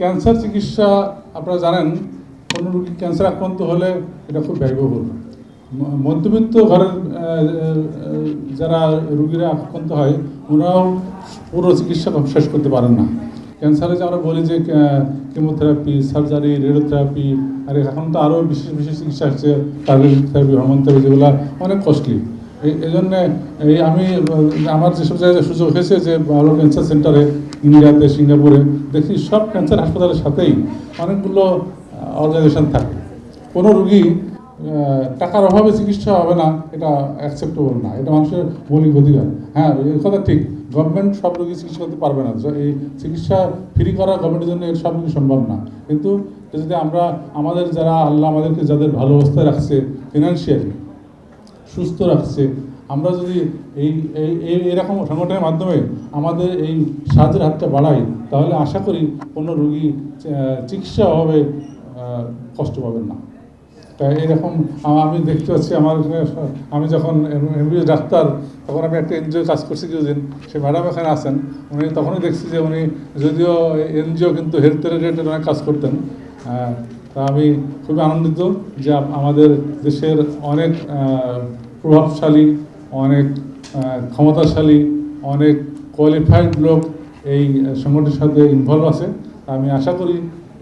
Cancer চিকিৎসা আপনারা জানেন, কোনো রোগী ক্যান্সার আক্রান্ত হলে এটা খুব ব্যয়বহুল। মধ্যবিত্ত ঘরের যারা রুগীরা আক্রান্ত হয়, ওনারাও পুরো চিকিৎসা শেষ করতে পারেন না। ক্যান্সারে যে আমরা বলি যে কেমোথেরাপি, সার্জারি, রেডিওথেরাপি, আর এখন তো আরও বিশেষ বিশেষ চিকিৎসা আসছে টার্গেট থেরাপি হরমোন থেরাপি যেগুলো অনেক কস্টলি। এই জন্য এই আমি, আমার যেসব জায়গায় সুযোগ হয়েছে যে ভালো ক্যান্সার সেন্টারে ইন্ডিয়াতে, সিঙ্গাপুরে, দেখি সব ক্যান্সার হাসপাতালের সাথেই অনেকগুলো অর্গানাইজেশন থাকে। কোনো রুগী টাকার অভাবে চিকিৎসা হবে না, এটা অ্যাকসেপ্টেবল না। এটা মানুষের মৌলিক অধিকার। হ্যাঁ এই কথা ঠিক। গভর্নমেন্ট সব রোগী চিকিৎসা করতে পারবে না। এই চিকিৎসা ফ্রি করা গভর্নমেন্টের জন্য এর সব কিছু সম্ভব না। কিন্তু যদি আমরা, আমাদের যারা আল্লাহ আমাদেরকে যাদের ভালো অবস্থায় রাখছে ফিনান্সিয়ালি সুস্থ রাখছে। আমরা যদি এই এরকম সংগঠনের মাধ্যমে আমাদের এই সাহায্যের হাতটা বাড়াই, তাহলে আশা করি কোনো রুগী চিকিৎসা অভাবে কষ্ট পাবেন না। তাই এরকম আমি দেখতে পাচ্ছি আমার আমি যখন এমবিএস ডাক্তার, তখন আমি একটা এনজিও কাজ করছি কিছুদিন। সে ম্যাডাম এখানে আছেন। উনি তখনই দেখছি যে উনি যদিও এনজিও কিন্তু হেলথ রিলেটেড অনেক কাজ করতেন। তা আমি খুবই আনন্দিত যে আমাদের দেশের অনেক প্রভাবশালী, অনেক ক্ষমতাশালী, অনেক কোয়ালিফাইড লোক এই সংগঠনের সাথে ইনভলভ আছে। আমি আশা করি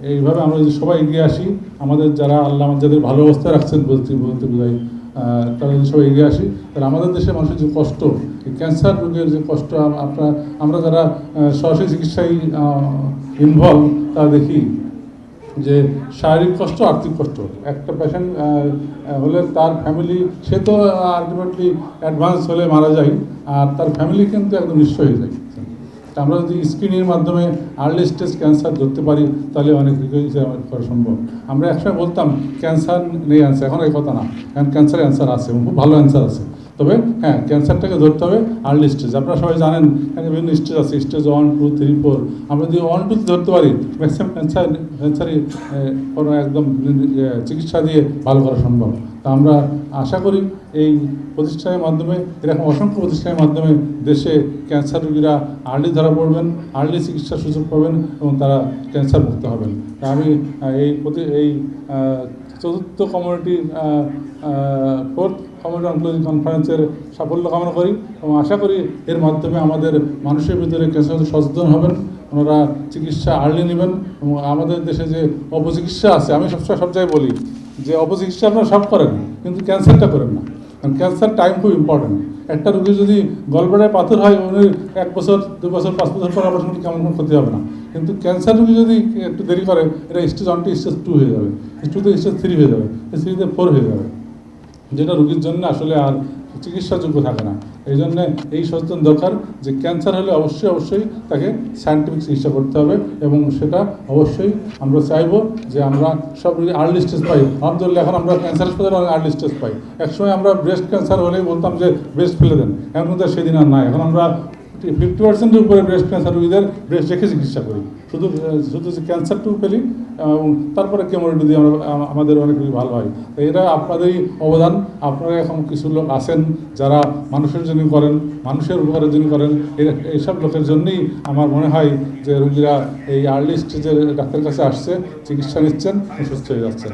এইভাবে আমরা যদি সবাই এগিয়ে আসি, আমাদের যারা আল্লাহ যাদের ভালো অবস্থায় রাখছেন বলতে বলতে বোঝাই তারা যদি সবাই এগিয়ে আসি, তাহলে আমাদের দেশের মানুষের যে কষ্ট, এই ক্যান্সার রোগের যে কষ্ট, আম- আপনার, আমরা যারা সরাসরি চিকিৎসায় ইনভলভ তা দেখি। যে শারীরিক কষ্ট, আর্থিক কষ্ট। একটা পেশেন্ট হলে তার ফ্যামিলি সে তো আলটিমেটলি অ্যাডভান্স হলে মারা যায়, আর তার ফ্যামিলি কিন্তু একদম নিঃস্ব হয়ে যায়। আমরা যদি স্ক্রিনের মাধ্যমে আর্লি স্টেজ ক্যান্সার ধরতে পারি, তাহলে অনেক রিকভারি করা সম্ভব। আমরা একসময় বলতাম ক্যান্সার নেই অ্যান্সার এখন এই কথা না। এখন ক্যান্সার অ্যান্সার আছে খুব ভালো অ্যান্সার আছে। তবে হ্যাঁ ক্যান্সারটাকে ধরতে হবে আর্লি স্টেজ আপনারা সবাই জানেন, এখানে বিভিন্ন স্টেজ আছে। Stage one two three four আমরা যদি ওয়ান টু ধরতে পারি ম্যাক্সিমাম ক্যান্সার ক্যান্সারই কোনো একদম চিকিৎসা দিয়ে ভালো করা সম্ভব। তা আমরা আশা করি এই প্রতিষ্ঠানের মাধ্যমে, এরকম অসংখ্য প্রতিষ্ঠানের মাধ্যমে দেশে ক্যান্সার রোগীরা আর্লি ধরা পড়বেন আর্লি চিকিৎসার সুযোগ পাবেন এবং তারা ক্যান্সার মুক্ত হবেন। তা আমি এই প্রতি, এই চতুর্থ কমিউনিটি ফোর্থ কমিউনিটি অনকোলজি কনফারেন্সের সাফল্য কামনা করি এবং আশা করি এর মাধ্যমে আমাদের মানুষের ভিতরে ক্যান্সার সচেতন হবেন, ওনারা চিকিৎসা আর্লি নেবেন এবং আমাদের দেশে যে অপচিকিৎসা আছে, আমি সবসময় সব জায়গায় বলি যে অপচিকিৎসা আপনারা সব করেন, কিন্তু ক্যান্সারটা করেন না। কারণ ক্যান্সার টাইম খুব ইম্পর্টেন্ট একটা রোগী যদি গলব্লাডায় পাথর হয়, উনি এক বছর, দু বছর, পাঁচ বছর পর অপারেশন কেমন কোনো ক্ষতি হবে না। কিন্তু ক্যান্সার রোগী যদি একটু দেরি করে, এটা স্টেজ ওয়ান স্টেজ টু হয়ে যাবে। স্টেজ টু টুতে স্টেজ থ্রি হয়ে যাবে। স্টেজ থ্রিতে ফোর হয়ে যাবে। যেটা রোগীর জন্য আসলে আর চিকিৎসাযোগ্য থাকে না। এই জন্য এই সচেতন দরকার যে ক্যান্সার হলে অবশ্যই অবশ্যই তাকে সায়েন্টিফিক চিকিৎসা করতে হবে এবং সেটা অবশ্যই আমরা চাইব যে আমরা সব আর্লি স্টেজ পাই। আলহামদুলিল্লাহ, এখন আমরা ক্যান্সার হাসপাতালে অনেক আর্লি স্টেজ পাই। একসময় আমরা ব্রেস্ট ক্যান্সার হলেই বলতাম যে ব্রেস্ট ফেলে দেন। এখন তো সেদিন আর নাই। এখন আমরা ফিফটি পার্সেন্টের উপরে ব্রেস্ট ক্যান্সার রোগীদের ব্রেস্ট রেখে চিকিৎসা করি। শুধু শুধু যে ক্যান্সারটুকু ফেলি, এবং তারপরে কেমোরেডি দিয়ে আমরা আমাদের অনেক ভালো হয়। তো এরা আপনাদেরই অবদান, আপনারা এখন কিছু লোক আছেন যারা মানুষের জন্য করেন, মানুষের উপকারের জন্য করেন এইসব লোকের জন্যই আমার মনে হয় যে রোগীরা এই আর্লি স্টেজের ডাক্তারের কাছে আসছে, চিকিৎসা নিচ্ছেন, সুস্থ হয়ে যাচ্ছেন।